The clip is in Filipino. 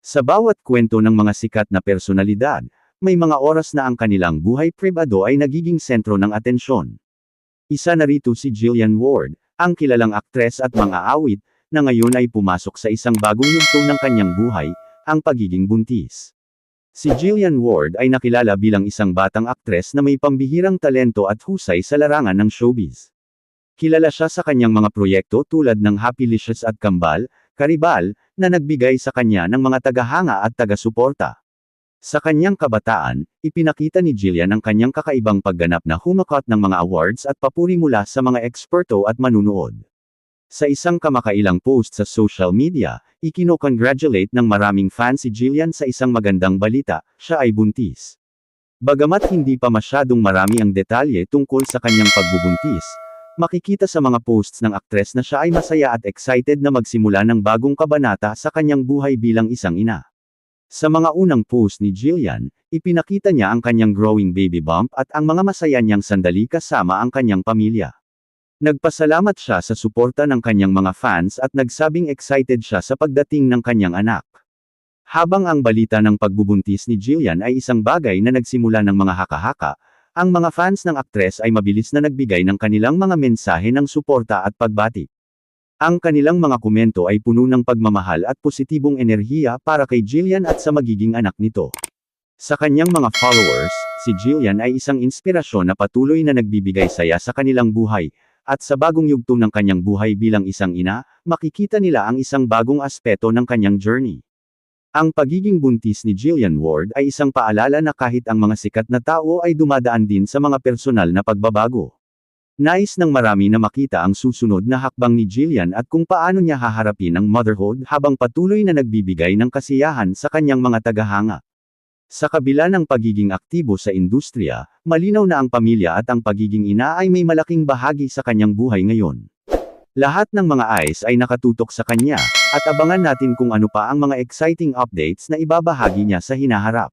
Sa bawat kwento ng mga sikat na personalidad, may mga oras na ang kanilang buhay pribado ay nagiging sentro ng atensyon. Isa na rito si Jillian Ward, ang kilalang aktres at mga awit, na ngayon ay pumasok sa isang bagong yugto ng kanyang buhay, ang pagiging buntis. Si Jillian Ward ay nakilala bilang isang batang aktres na may pambihirang talento at husay sa larangan ng showbiz. Kilala siya sa kanyang mga proyekto tulad ng Happylicious at Kambal, Karibal, na nagbigay sa kanya ng mga tagahanga at taga-suporta. Sa kanyang kabataan, ipinakita ni Jillian ang kanyang kakaibang pagganap na humakot ng mga awards at papuri mula sa mga eksperto at manunood. Sa isang kamakailang post sa social media, ikino-congratulate ng maraming fans si Jillian sa isang magandang balita, siya ay buntis. Bagamat hindi pa masyadong marami ang detalye tungkol sa kanyang pagbubuntis, makikita sa mga posts ng aktres na siya ay masaya at excited na magsimula ng bagong kabanata sa kanyang buhay bilang isang ina. Sa mga unang post ni Jillian, ipinakita niya ang kanyang growing baby bump at ang mga masaya niyang sandali kasama ang kanyang pamilya. Nagpasalamat siya sa suporta ng kanyang mga fans at nagsabing excited siya sa pagdating ng kanyang anak. Habang ang balita ng pagbubuntis ni Jillian ay isang bagay na nagsimula ng mga haka-haka, ang mga fans ng aktres ay mabilis na nagbigay ng kanilang mga mensahe ng suporta at pagbati. Ang kanilang mga komento ay puno ng pagmamahal at positibong enerhiya para kay Jillian at sa magiging anak nito. Sa kanyang mga followers, si Jillian ay isang inspirasyon na patuloy na nagbibigay saya sa kanilang buhay, at sa bagong yugto ng kanyang buhay bilang isang ina, makikita nila ang isang bagong aspeto ng kanyang journey. Ang pagiging buntis ni Jillian Ward ay isang paalala na kahit ang mga sikat na tao ay dumadaan din sa mga personal na pagbabago. Nais ng marami na makita ang susunod na hakbang ni Jillian at kung paano niya haharapin ang motherhood habang patuloy na nagbibigay ng kasiyahan sa kanyang mga tagahanga. Sa kabila ng pagiging aktibo sa industriya, malinaw na ang pamilya at ang pagiging ina ay may malaking bahagi sa kanyang buhay ngayon. Lahat ng mga eyes ay nakatutok sa kanya, at abangan natin kung ano pa ang mga exciting updates na ibabahagi niya sa hinaharap.